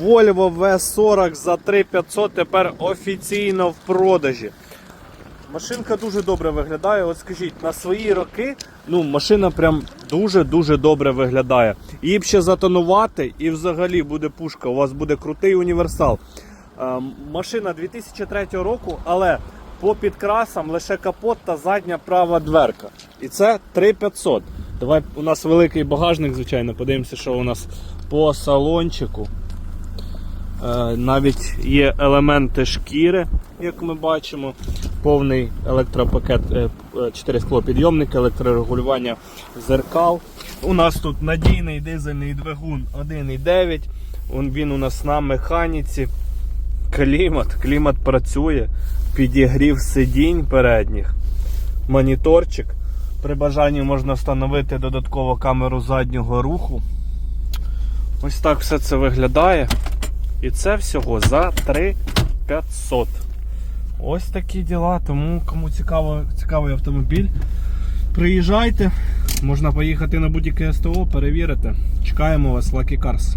Volvo V40 за 3500 тепер офіційно в продажі. Машинка дуже добре виглядає. От скажіть, на свої роки ну, машина прям дуже-дуже добре виглядає. Її б ще затонувати і взагалі буде пушка. У вас буде крутий універсал. Е, машина 2003 року, але по підкрасам лише капот та задня права дверка. І це 3500. Давай у нас великий багажник, звичайно, подивимося, що у нас по салончику. Е, Навіть є елементи шкіри, як ми бачимо. Повний електропакет, 4 склопідйомник, електрорегулювання зеркал. У нас тут надійний дизельний двигун 1.9. Він у нас на механіці. Клімат, клімат працює, підігрів сидінь передніх, моніторчик. При бажанні можна встановити додатково камеру заднього руху. Ось так все це виглядає. І це всього за 3500. Ось такі діла. Тому кому цікаво, цікавий автомобіль, приїжджайте. Можна поїхати на будь-яке СТО, перевірити. Чекаємо вас, Lucky Cars.